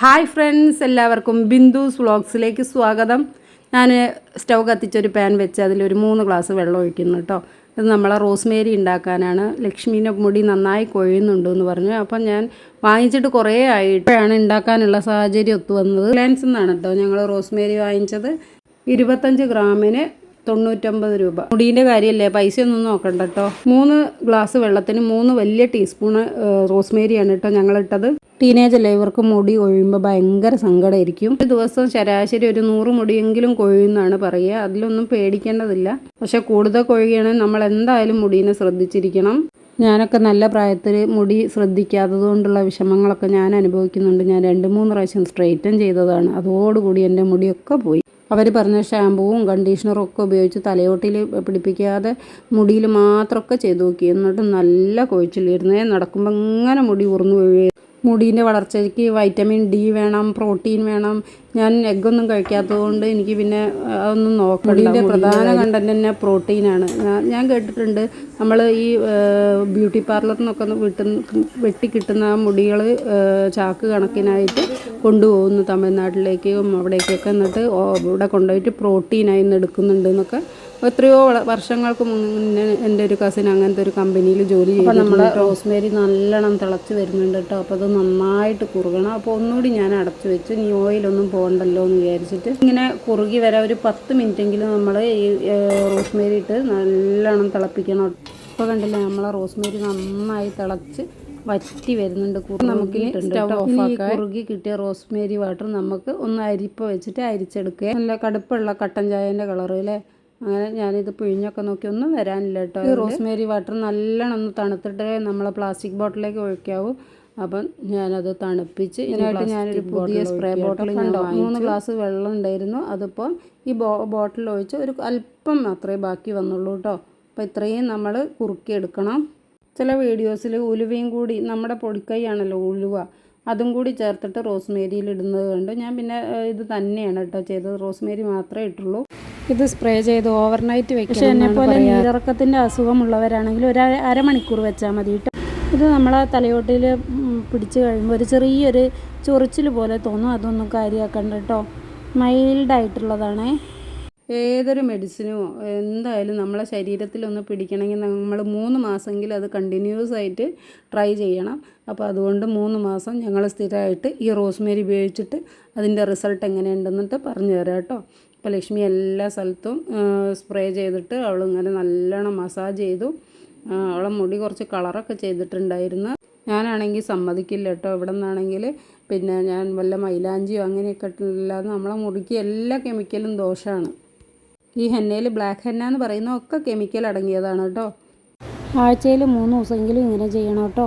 Hi friends എല്ലാവർക്കും ബിന്ദുസ് വ്ളോഗ്സിലേക്ക് സ്വാഗതം. ഞാൻ സ്റ്റൗ കത്തിച്ചൊരു പാൻ വെച്ച് അതിലൊരു മൂന്ന് ഗ്ലാസ് വെള്ളം ഒഴിക്കുന്നു കേട്ടോ ഇത് നമ്മളെ റോസ്മേരി ഉണ്ടാക്കാനാണ്. ലക്ഷ്മീന്റെ മുടി നന്നായി കൊഴിയുന്നുണ്ട് എന്ന് പറഞ്ഞു. അപ്പം ഞാൻ വാങ്ങിച്ചിട്ട് കുറേ ആയിട്ടാണ് ഉണ്ടാക്കാനുള്ള സാഹചര്യം ഒത്തു വന്നത്. റിലയൻസിൽ എന്നാണ് കേട്ടോ ഞങ്ങൾ റോസ്മേരി വാങ്ങിച്ചത്. ഇരുപത്തഞ്ച് ഗ്രാമിന് തൊണ്ണൂറ്റൊമ്പത് രൂപ. മുടീന്റെ കാര്യമല്ലേ പൈസ ഒന്നും നോക്കണ്ട കേട്ടോ മൂന്ന് ഗ്ലാസ് വെള്ളത്തിന് മൂന്ന് വലിയ ടീസ്പൂണ് റോസ്മേരിയാണ് കേട്ടോ ഞങ്ങളിട്ടത്. ടീനേജ് അല്ലേ? ഇവർക്ക് മുടി കൊഴിയുമ്പോൾ ഭയങ്കര സങ്കടമായിരിക്കും ഒരു ദിവസം ശരാശരി ഒരു നൂറ് മുടിയെങ്കിലും കൊഴിയുന്നാണ് പറയുക. അതിലൊന്നും പേടിക്കേണ്ടതില്ല. പക്ഷെ കൂടുതൽ കൊഴിയുകയാണെങ്കിൽ നമ്മൾ എന്തായാലും മുടീനെ ശ്രദ്ധിച്ചിരിക്കണം. ഞാനൊക്കെ നല്ല പ്രായത്തിൽ മുടി ശ്രദ്ധിക്കാത്തത് കൊണ്ടുള്ള വിഷമങ്ങളൊക്കെ ഞാൻ അനുഭവിക്കുന്നുണ്ട്. ഞാൻ രണ്ട് മൂന്ന് പ്രാവശ്യം സ്ട്രെയിറ്റൻ ചെയ്തതാണ്. അതോടുകൂടി എന്റെ മുടിയൊക്കെ പോയി. അവർ പറഞ്ഞ ഷാമ്പുവും കണ്ടീഷണറും ഒക്കെ ഉപയോഗിച്ച് തലയോട്ടിൽ പിടിപ്പിക്കാതെ മുടിയിൽ മാത്രമൊക്കെ ചെയ്തു നോക്കി. എന്നിട്ട് നല്ല കൊഴിച്ചിലിരുന്നേ നടക്കുമ്പോൾ ഇങ്ങനെ മുടി ഉറന്നു പോയി മുടീന്റെ വളർച്ചയ്ക്ക് വൈറ്റമിൻ ഡി വേണം പ്രോട്ടീൻ വേണം ഞാൻ എഗ്ഗൊന്നും കഴിക്കാത്തത് കൊണ്ട് എനിക്ക് പിന്നെ അതൊന്നും നോക്കണം മുടീന്റെ പ്രധാന കണ്ടന്റ് തന്നെ പ്രോട്ടീനാണ്. ഞാൻ കേട്ടിട്ടുണ്ട് നമ്മൾ ഈ ബ്യൂട്ടി പാർലറിൽ നിന്നൊക്കെ വിട്ടു വെട്ടി കിട്ടുന്ന മുടികൾ ചാക്ക് കണക്കിനായിട്ട് കൊണ്ടുപോകുന്നു തമിഴ്നാട്ടിലേക്കും അവിടേക്കൊക്കെ എന്നിട്ട് ഇവിടെ കൊണ്ടുപോയിട്ട് പ്രോട്ടീനായി നിന്ന് എടുക്കുന്നുണ്ട് എന്നൊക്കെ. എത്രയോ വർഷങ്ങൾക്ക് മുന്നേ എന്റെ ഒരു കസിൻ അങ്ങനത്തെ ഒരു കമ്പനിയിൽ ജോലി ചെയ്തു അപ്പോൾ നമ്മൾ റോസ്മേരി നല്ലോണം തിളച്ച് വരുന്നുണ്ട് കേട്ടോ. അപ്പോൾ അത് നന്നായിട്ട് കുറുകണം. അപ്പോൾ ഒന്നുകൂടി ഞാൻ അടച്ചു വെച്ച്. നീ ഓയിലൊന്നും പോകണ്ടല്ലോ എന്ന് വിചാരിച്ചിട്ട് ഇങ്ങനെ കുറുകി വരാൻ ഒരു പത്ത് മിനിറ്റെങ്കിലും നമ്മൾ ഈ റോസ്മേരി ഇട്ട് നല്ലോണം തിളപ്പിക്കണം. ഇപ്പോൾ കണ്ടില്ലേ നമ്മളെ റോസ്മേരി നന്നായി തിളച്ച് വറ്റി വരുന്നുണ്ട്. നമുക്ക് സ്റ്റവ് ഓഫാക്കാൻ. കുറുകി കിട്ടിയ റോസ്മേരി വാട്ടർ നമുക്ക് ഒന്ന് അരിപ്പ വെച്ചിട്ട് അരിച്ചെടുക്കുക. നല്ല കടുപ്പുള്ള കട്ടൻ ചായന്റെ കളർ അല്ലേ? അങ്ങനെ ഞാനിത് പിഴിഞ്ഞൊക്കെ നോക്കി ഒന്നും വരാനില്ല കേട്ടോ. ഈ റോസ്മേരി വാട്ടർ നല്ലോണം ഒന്ന് തണുത്തിട്ട് നമ്മളെ പ്ലാസ്റ്റിക് ബോട്ടിലേക്ക് ഒഴിക്കാവൂ. അപ്പം ഞാനത് തണുപ്പിച്ച് ഇതിനായിട്ട് ഞാനൊരു പുതിയ സ്പ്രേ ബോട്ടിൽ കണ്ടോ? മൂന്ന് ഗ്ലാസ് വെള്ളം ഉണ്ടായിരുന്നു. അതിപ്പോൾ ഈ ബോ ബോട്ടിൽ ഒഴിച്ച് ഒരു അല്പം മാത്രമേ ബാക്കി വന്നുള്ളൂ കേട്ടോ അപ്പോൾ ഇത്രയും നമ്മൾ കുറുക്കിയെടുക്കണം ചില വീഡിയോസിൽ ഉലുവയും കൂടി നമ്മുടെ പൊടിക്കൈയാണല്ലോ ഉലുവ. അതും കൂടി ചേർത്തിട്ട് റോസ്മേരിയിൽ ഇടുന്നത് കണ്ട്. ഞാൻ പിന്നെ ഇത് തന്നെയാണ് കേട്ടോ ചെയ്തത്. റോസ്മേരി മാത്രമേ ഇട്ടുള്ളൂ. ഇത് സ്പ്രേ ചെയ്ത് ഓവർനൈറ്റ് വെക്കും പക്ഷേ എന്നെ പോലെ നീരിറക്കത്തിന്റെ അസുഖമുള്ളവരാണെങ്കിൽ ഒരു അരമണിക്കൂർ വെച്ചാൽ മതി കേട്ടോ ഇത് നമ്മളെ തലയോട്ടിൽ പിടിച്ച് കഴിയുമ്പോൾ ഒരു ചെറിയൊരു ചൊറിച്ചിൽ പോലെ തോന്നും. അതൊന്നും കാര്യമാക്കണ്ട കേട്ടോ മൈൽഡായിട്ടുള്ളതാണേ. ഏതൊരു മെഡിസിനോ എന്തായാലും നമ്മളെ ശരീരത്തിൽ ഒന്ന് പിടിക്കണമെങ്കിൽ നമ്മൾ മൂന്ന് മാസമെങ്കിലും അത് കണ്ടിന്യൂസ് ആയിട്ട് ട്രൈ ചെയ്യണം. അപ്പോൾ അതുകൊണ്ട് മൂന്ന് മാസം ഞങ്ങൾ സ്ഥിരമായിട്ട് ഈ റോസ്മേരി ഉപയോഗിച്ചിട്ട് അതിന്റെ റിസൾട്ട് എങ്ങനെയുണ്ടെന്നിട്ട് പറഞ്ഞു തരാം കേട്ടോ അപ്പോൾ ലക്ഷ്മി എല്ലാ സ്ഥലത്തും സ്പ്രേ ചെയ്തിട്ട് അവൾ ഇങ്ങനെ നല്ലോണം മസാജ് ചെയ്തു. അവളെ മുടി കുറച്ച് കളറൊക്കെ ചെയ്തിട്ടുണ്ടായിരുന്നു. ഞാനാണെങ്കിൽ സമ്മതിക്കില്ല കേട്ടോ. ഇവിടെ നിന്നാണെങ്കിൽ പിന്നെ ഞാൻ വല്ല മൈലാഞ്ചിയോ അങ്ങനെയൊക്കെ ഇട്ടില്ലാതെ നമ്മളെ മുറിക്ക് എല്ലാ കെമിക്കലും ദോഷമാണ് ഈ ഹെന്നയിൽ ബ്ലാക്ക് ഹെന്ന എന്ന് പറയുന്ന ഒക്കെ കെമിക്കൽ അടങ്ങിയതാണ് കേട്ടോ. ആഴ്ചയിൽ മൂന്ന് ദിവസമെങ്കിലും ഇങ്ങനെ ചെയ്യണം കേട്ടോ.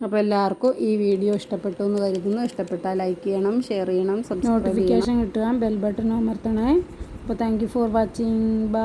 അപ്പോൾ എല്ലാവർക്കും ഈ വീഡിയോ ഇഷ്ടപ്പെട്ടു എന്ന് കരുതുന്നു. ഇഷ്ടപ്പെട്ടാൽ ലൈക്ക് ചെയ്യണം ഷെയർ ചെയ്യണം നോട്ടിഫിക്കേഷൻ കിട്ടുക ബെൽ ബട്ടൺ അമർത്തണേ. അപ്പോൾ താങ്ക് ഫോർ വാച്ചിങ് ബൈ